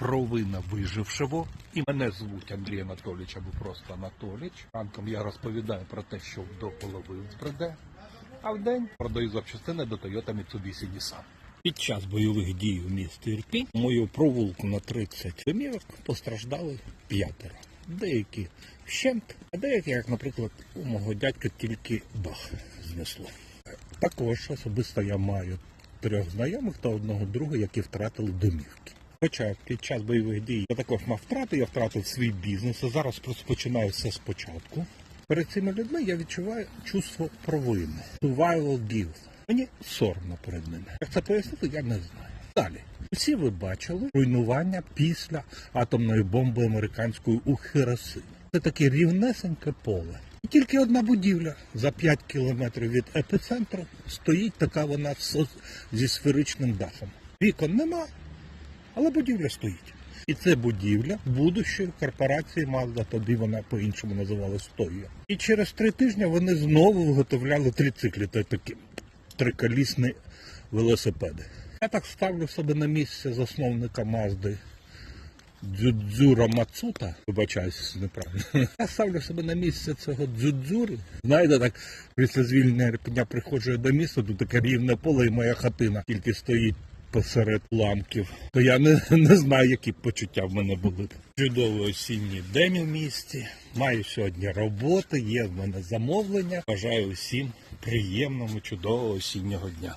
провина вижившого. І мене звуть Андрій Анатолійович або просто Анатоліч. Ранком я розповідаю про те, що до голови прийде, а вдень продаю запчастини до Toyota Mitsubishi Nissan. Під час бойових дій у місті Ірпінь мою провулку на 30 домівок постраждали п'ятеро. Деякі вщент, а деякі, як, наприклад, у мого дядька тільки дах знесло. Також особисто я маю трьох знайомих та одного друга, які втратили домівки. Хоча під час бойових дій я також мав втрати, я втратив свій бізнес, а зараз починаю все спочатку. Перед цими людьми я відчуваю чувство провини. Survival guilt. Мені соромно перед ними. Як це пояснити, я не знаю. Далі. Всі ви бачили руйнування після атомної бомби американської у Хіросимі. Це таке рівнесеньке поле. І тільки одна будівля за 5 кілометрів від епіцентру стоїть така вона зі сферичним дахом. Вікон нема, але будівля стоїть. І це будівля будущої корпорації Mazda, тоді вона по-іншому називалась Toyo. І через три тижні вони знову виготовляли трициклі, та такі триколісні велосипеди. Я так ставлю себе на місце засновника Мазди Дзюдзюра Мацута, вибачаюсь неправильно. Я ставлю себе на місце цього дзюдзюри. Знаєте, так після звільнення приходжу до міста, тут таке рівне поле і моя хатина тільки стоїть посеред ламків. То я не, не знаю, які почуття в мене були. Чудовий осінній день у місті. Маю сьогодні роботи, є в мене замовлення. Бажаю усім приємного, чудового осіннього дня.